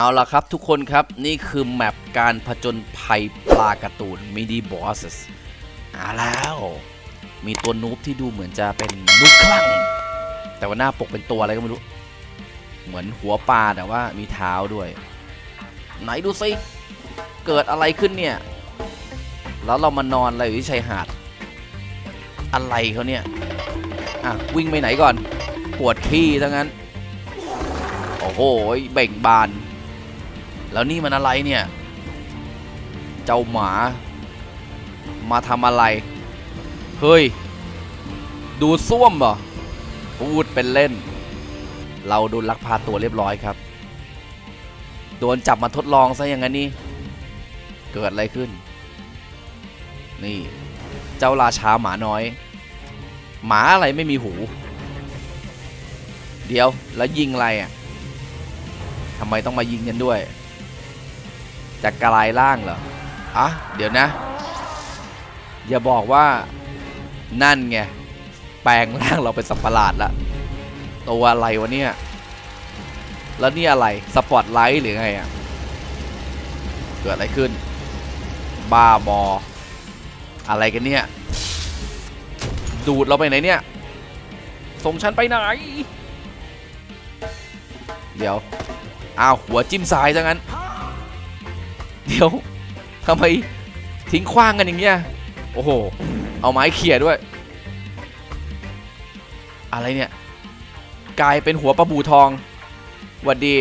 เอาละครับทุกคนครับนี่คือแมปการผจญภัยปลาการ์ตูนมิดีบอสสอาแล้ว มีตัวนูบที่ดูเหมือนจะเป็นนูบคลั่ง แต่ว่าหน้าปกเป็นตัวอะไรก็ไม่รู้ เหมือนหัวปลาแต่ว่ามีเท้าด้วย ไหนดูสิเกิดอะไรขึ้นเนี่ย แล้วเรามานอนอะไรอยู่ที่ชายหาด อะไรเขาเนี่ย อะ วิ่งไปไหนก่อน ปวดขี้ทั้งนั้น โอ้โหเบ่งบาน แล้วนี่มันอะไรเนี่ย เจ้าหมา มาทำอะไร เฮ้ย ดูส้วมเหรอพูดเป็นเล่น เราโดนลักพาตัวเรียบร้อยครับ โดนจับมาทดลองซะอย่างนั้นนี่เกิดอะไรขึ้น นี่ เจ้าราชาหมาน้อย หมาอะไรไม่มีหู เดี๋ยวแล้วยิงอะไรอะทำไมต้องมายิงกันด้วย จะกลายร่างเหรออะเดี๋ยวนะ อย่าบอกว่านั่นไง แปลงร่างเราเป็นสัตว์ประหลาดละตัวอะไรวะเนี่ย แล้วนี่อะไร สปอตไลท์หรือไงอะ เกิดอะไรขึ้น บ้าบอ อะไรกันเนี่ย ดูดเราไปไหนเนี่ย ส่งฉันไปไหน เดี๋ยว อ้าว หัวจิ้มทรายซะงั้น เดี๋ยวทำไมทิ้งขว้างกันอย่างเงี้ยโอ้โห เอาไม้เขี่ยด้วย อะไรเนี่ย กลายเป็นหัวปลาบูทองหวัดดี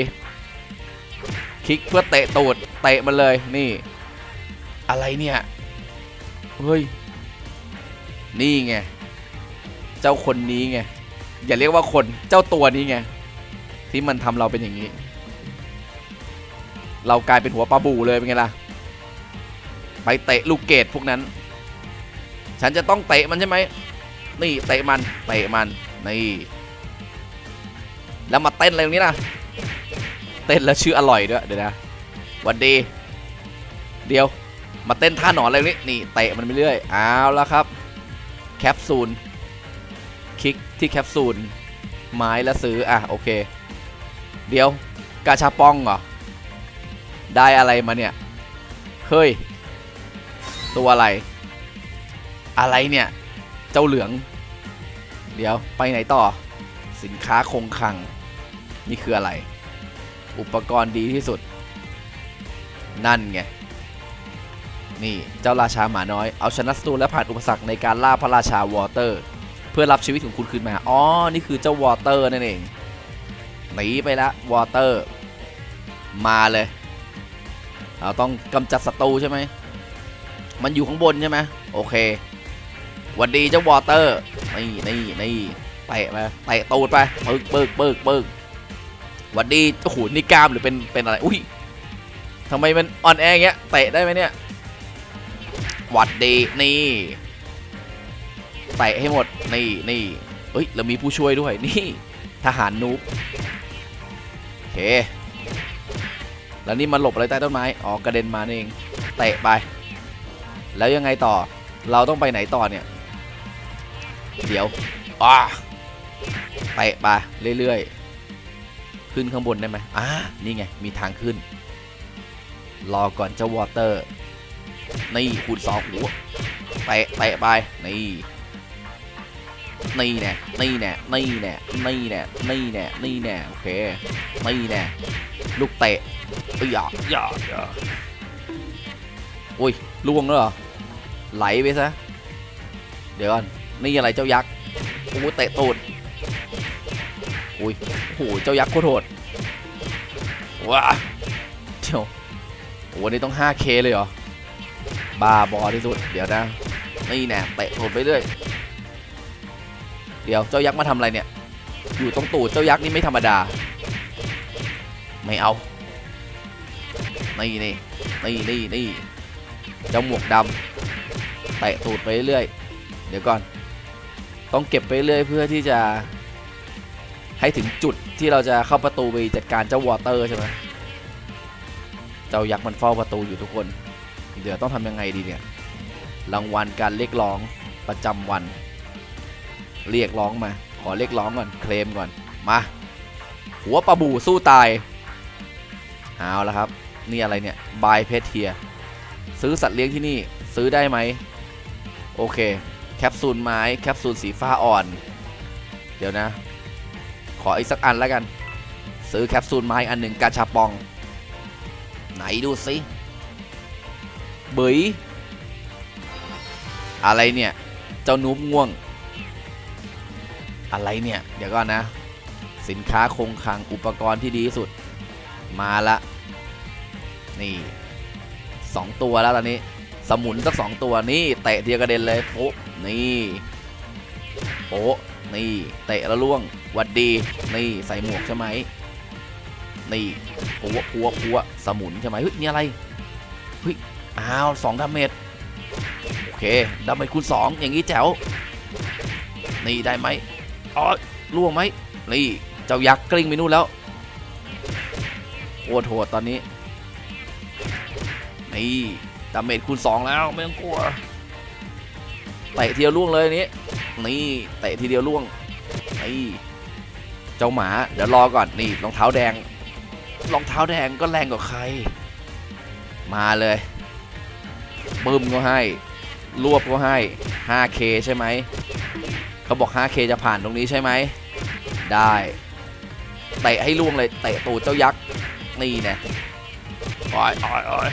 คลิกเพื่อเตะตูดเตะมันเลยนี่ อะไรเนี่ย เฮ้ย นี่ไง เจ้าคนนี้ไง อย่าเรียกว่าคนเจ้าตัวนี้ไง ที่มันทำเราเป็นอย่างนี้ เรากลายเป็นหัวปลาบูเลยเป็นไงล่ะ ไปเตะลูกเกดพวกนั้น ฉันจะต้องเตะมันใช่ไหม นี่เตะมัน เตะมัน นี่ แล้วมาเต้นอะไรตรงนี้ล่ะเต้นแล้วชื่ออร่อยด้วยเดี๋ยวนะวันดี เดียว มาเต้นท่าหนอนอะไรนี้นี่เตะมันไปเรื่อยเอาแล้วครับ แคปซูล คลิกที่แคปซูล ไม้แล้วซื้อ อะ โอเค เดี๋ยว กาชาปองเหรอ ได้อะไรมาเนี่ย เฮ้ย ตัวอะไร อะไรเนี่ย เจ้าเหลือง เดี๋ยวไปไหนต่อ สินค้าคงคลัง นี่คืออะไร อุปกรณ์ดีที่สุด นั่นไง นี่เจ้าราชาหมาน้อย เอาชนะศัตรูและผ่านอุปสรรคในการล่าพระราชาวอเตอร์ เพื่อรับชีวิตของคุณคืนมา อ๋อ นี่คือเจ้าวอเตอร์นั่นเองหนีไปละวอเตอร์ มาเลย เราต้องกำจัดศัตรูใช่ไหม มันอยู่ข้างบนใช่ไหมโอเค วันดีเจ้าวอเตอร์ นี่นี่นี่เตะไปเตะตูดไปปึกปึกปึกปึกวันดีโอ้โหนี่กล้ามหรือเป็นเป็นอะไร อุ้ยทำไมมันอ่อนแออย่างเงี้ยเตะได้ไหมเนี่ยวัดดีนี่เตะให้หมดนี่นี่เอ้ยเรามีผู้ช่วยด้วยนี่ ทหารนูบโอเค แล้วนี่มันหลบอะไรใต้ต้นไม้อ๋อกระเด็นมานี่เองเตะไป แล้วยังไงต่อเราต้องไปไหนต่อเนี่ยเดี๋ยวอ่าเตะไปเรื่อยๆขึ้นข้างบนได้ไหมอ่านี่ไงมีทางขึ้น รอก่อนเจ้าวอเตอร์นี่คูณสองหัวเตะเตะไปนี่นี่แน่นี่แน่นี่แน่นี่แน่นี่แน่นี่แน่โอเคนี่แน่ลูกเตะ เอ้ยอย่าอย่าอย่าอุ้ยล่วงแล้วเหรอไหลไปซะเดี๋ยวก่อนนี่อะไรเจ้ายักษ์โอ้โหเตะตูดอุ้ยโอ้โหเจ้ายักษ์โคตรโหดว้าเดี๋ยวโอ้โหนี่ต้อง 5K เลยเหรอ บ้าบอที่สุด เดี๋ยวนะ นี่แน่เตะตูดไปเรื่อย เดี๋ยวเจ้ายักษ์มาทำอะไรเนี่ย อยู่ตรงตูดเจ้ายักษ์นี่ไม่ธรรมดา ไม่เอา นี่นี่นี่นี่นี่เจ้าหมวกดำเตะตูดไปเรื่อยเดี๋ยวก่อน ต้องเก็บไปเรื่อยเพื่อที่จะ ให้ถึงจุดที่เราจะเข้าประตูไปจัดการเจ้าวอเตอร์ใช่ไหมเจ้ายักษ์มันเฝ้าประตูอยู่ทุกคน เดี๋ยวต้องทำยังไงดีเนี่ยรางวัลการเรียกร้องประจำวัน เรียกร้องมา ขอเรียกร้องก่อนเคลมก่อนมาหัวปลาบูสู้ตายเอาละครับ นี่อะไรเนี่ยบายเพชเทียซื้อสัตว์เลี้ยงที่นี่ซื้อได้ไหมโอเค แคปซูลไม้ แคปซูลสีฟ้าอ่อน เดี๋ยวนะ ขออีกสักอันแล้วกัน ซื้อแคปซูลไม้อันหนึ่งกาชาปอง ไหนดูสิเบยอะไรเนี่ย เจ้านุ๊บง่วง อะไรเนี่ย เดี๋ยวก่อนนะ สินค้าคงคลังอุปกรณ์ที่ดีที่สุด มาละ นี่สองตัวแล้วตอนนี้ สมุนสักสองตัวนี่เตะเดียวกระเด็นเลยโป๊ะนี่โป๊ะนี่เตะแล้วล่วงหวัดดีนี่ใส่หมวกใช่ไหมนี่ปัวปัวปัวสมุนใช่ไหมเฮ้ยนี่อะไรเฮ้ยอ้าวสองดาเมจโอเคดาเมจคูณสองอย่างนี้แจ๋วนี่ได้ไหมอ๋อล่วงไหมนี่เจ้ายักษ์กลิ้งไปนู่นแล้วโอ้โหดตอนนี้ นี่ดาเมจคูณ2 แล้วไม่ต้องกลัวเตะทีเดียวล่วงเลยนี้นี่เตะทีเดียวล่วงนี่เจ้าหมาเดี๋ยวรอก่อนนี่รองเท้าแดงรองเท้าแดงก็แรงกว่าใคร มาเลยบึ้มก็ให้ รวบก็ให้ 5K ใช่ไหมเขาบอก 5K จะผ่านตรงนี้ใช่ไหมได้เตะให้ล่วงเลยเตะตูดเจ้ายักษ์นี่น่โอ้ยอ้ยอ้ย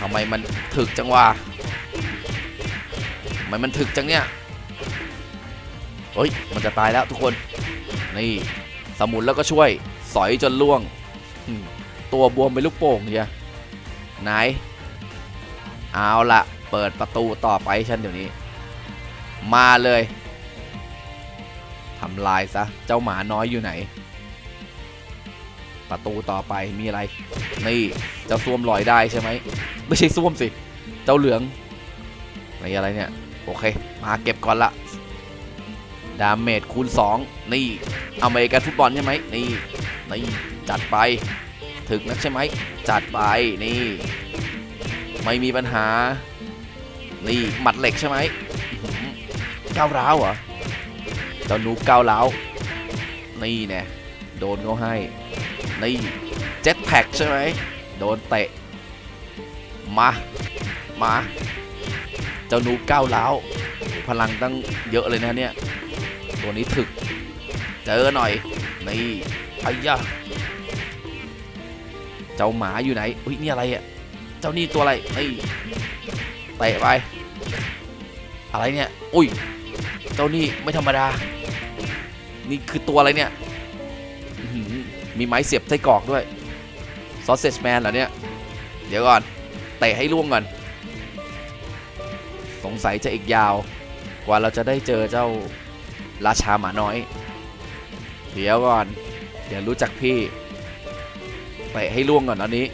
ทำไมมันถึกจังวะทำไมมันถึกจังเนี่ยเฮ้ย มันจะตายแล้วทุกคน นี่ สมุนแล้วก็ช่วย สอยจนล่วง ตัวบวมเป็นลูกโป่งเนี่ยไหน เอาละเปิดประตูต่อไปฉันเดี๋ยวนี้ มาเลยทำลายซะ เจ้าหมาน้อยอยู่ไหน ประตูต่อไปมีอะไร นี่เจ้าส้วมลอยได้ใช่ไหม ไม่ใช่ส้วมสิ เจ้าเหลืองนี่อะไรเนี่ย โอเค มาเก็บก่อนละ ดาเมจคูณ 2 นี่อเมริกันฟุตบอลใช่ไหมนี่ นี่ จัดไป ถึกนักใช่ไหม จัดไป นี่ ไม่มีปัญหา นี่หมัดเหล็กใช่ไหมอื้อหือก้าวร้าวเหรอเจ้านูก้าวร้าว นี่แน่โดนเขาให้ นี่เจ็ตแพ็กใช่ไหมโดนเตะ มา มา เจ้านูก้าวล้าวพลังตั้งเยอะเลยนะเนี่ย ตัวนี้ถึก เจอหน่อย นี่ไอ้ยะเจ้าหมาอยู่ไหน อุ้ยนี่อะไรอะ เจ้านี่ตัวอะไรนี่เตะไป อะไรเนี่ย อุ้ย เจ้านี่ไม่ธรรมดา นี่คือตัวอะไรเนี่ย มีไม้เสียบไส้กรอกด้วยซอสเซจแมนเหรอเนี่ย เดี๋ยวก่อนเตะให้ล่วงก่อน สงสัยจะอีกยาว กว่าเราจะได้เจอเจ้าราชาหมาน้อย เดี๋ยวก่อน เดี๋ยวรู้จักพี่เตะให้ล่วงก่อนอันนี้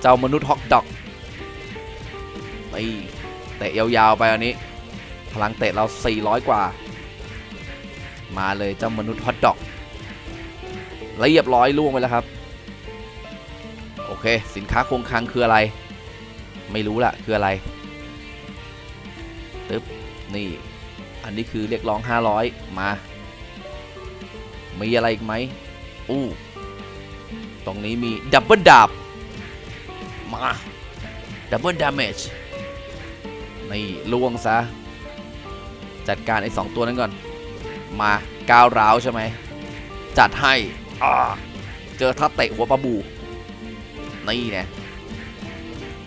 เจ้ามนุษย์ฮอกดอกไปเตะยาวๆไปอันนี้ พลังเตะเรา 400 กว่า มาเลยเจ้ามนุษย์ฮอตดอก เรียบร้อยล่วงไปแล้วครับ โอเค สินค้าคงคลังคืออะไร ไม่รู้ละคืออะไรตึ๊บนี่ อันนี้คือเรียกร้อง 500 มา มีอะไรอีกไหมอู้ตรงนี้มีดับเบิลดาบมาดับเบิลดาเมจนี่ล่วงซะ จัดการไอ้สองตัวนั้นก่อน มาก้าวร้าวใช่ไหม จัดให้ เจอทับเตะหัวปลาบู นี่นี่ย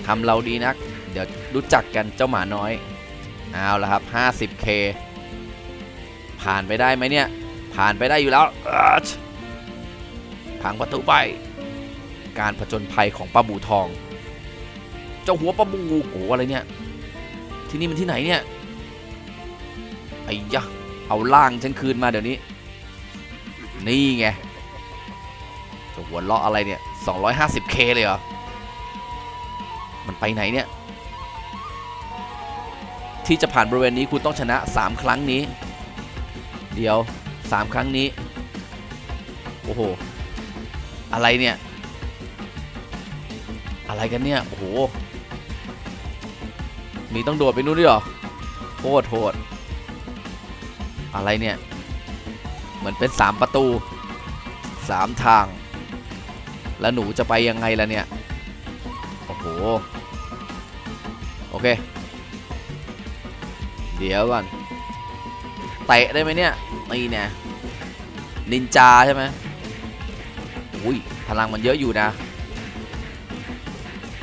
ทำเราดีนัก เดี๋ยวรู้จักกันเจ้าหมาน้อย เอาละครับ 50k ผ่านไปได้ไหมเนี่ย ผ่านไปได้อยู่แล้วพังประตูไปการผจญภัยของปลาบูทอง เจ้าหัวปลาบูโอ้อะไรเนี่ย ที่นี่มันที่ไหนเนี่ย ไอ้ยะ เอาล่างฉันคืนมาเดี๋ยวนี้ นี่ไง จะหัวเราะอะไรเนี่ย 250k เลยเหรอ มันไปไหนเนี่ย ที่จะผ่านบริเวณนี้คุณต้องชนะ 3 ครั้งนี้ เดี๋ยว 3 ครั้งนี้ โอ้โห อะไรเนี่ย อะไรกันเนี่ย โอ้โห มีต้องโดดไปนู่นด้วยเหรอโคตรโหดอะไรเนี่ย เหมือนเป็น 3 ประตู 3 ทาง แล้วหนูจะไปยังไงล่ะเนี่ย โอ้โห โอเค เดี๋ยวก่อนเตะได้ไหมเนี่ยนี่เนี่ยนินจาใช่ไหมอุ้ยพลังมันเยอะอยู่นะ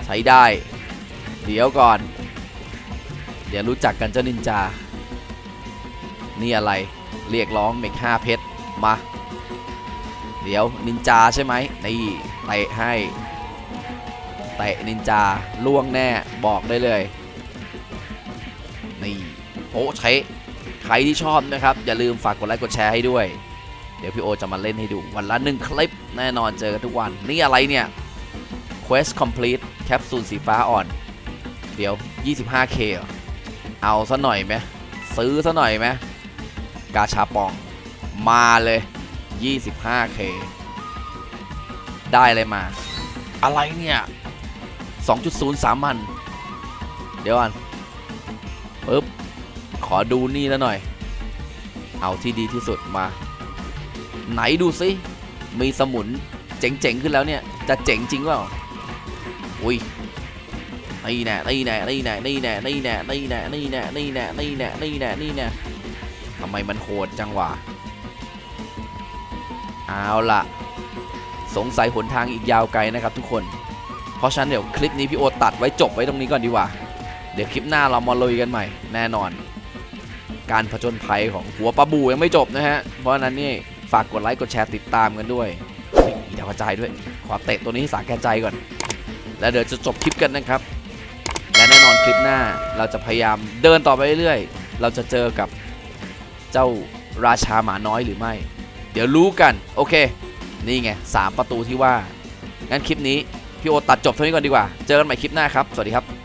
ใช้ได้ เดี๋ยวก่อน เดี๋ยวรู้จักกันเจ้านินจา นี่อะไร เรียกร้องเมกห้าเพชร มา เดี๋ยวนินจาใช่ไหมนี่ เตะให้เตะนินจาล่วงแน่บอกได้เลยนี่โอ้ใช้ใครที่ชอบนะครับ อย่าลืมฝากกดไลค์กดแชร์ให้ด้วย เดี๋ยวพี่โอจะมาเล่นให้ดู วันละหนึ่งคลิปแน่นอนเจอกันทุกวัน นี่อะไรเนี่ย Quest Complete แคปซูลสีฟ้าอ่อน เดี๋ยว 25k เหรอเอาซะหน่อยไหมซื้อซะหน่อยไหมกาชาปองมาเลย 25k ได้เลยมา อะไรเนี่ย 2.0 สามันเดี๋ยวก่อนปึ๊บ ขอดูนี่แล้วหน่อย เอาที่ดีที่สุดมา ไหนดูสิ มีสมุนเจ๋งๆ ขึ้นแล้วเนี่ย จะเจ๋งจริงเปล่า อุ้ยนี่แน่นี่แน่นี่แน่นี่แน่นี่แน่นี่แน่นี่แน่นี่แน่นี่แน่นี่แน่นี่แน่ทำไมมันโหดจังวะ เอาล่ะ สงสัยหนทางอีกยาวไกลนะครับทุกคน เพราะฉะนั้นเดี๋ยวคลิปนี้พี่โอตัดไว้จบไว้ตรงนี้ก่อนดีกว่า เดี๋ยวคลิปหน้าเรามาลุยกันใหม่แน่นอน การผจญภัยของหัวปลาบูยังไม่จบนะฮะ เพราะฉะนั้นนี่ฝากกดไลค์กดแชร์ติดตามกันด้วยเฮ้ยมีดาวกระจายด้วย ขอเตะตัวนี้สาแก่ใจก่อน แล้วเดี๋ยวจะจบคลิปกันนะครับ และแน่นอนคลิปหน้าเราจะพยายามเดินต่อไปเรื่อยๆ เราจะเจอกับเจ้าราชาหมาน้อยหรือไม่ เดี๋ยวรู้กัน โอเค นี่ไงสามประตูที่ว่างั้นคลิปนี้พี่โอตัดจบเท่านี้ก่อนดีกว่า เจอกันใหม่คลิปหน้าครับ สวัสดีครับ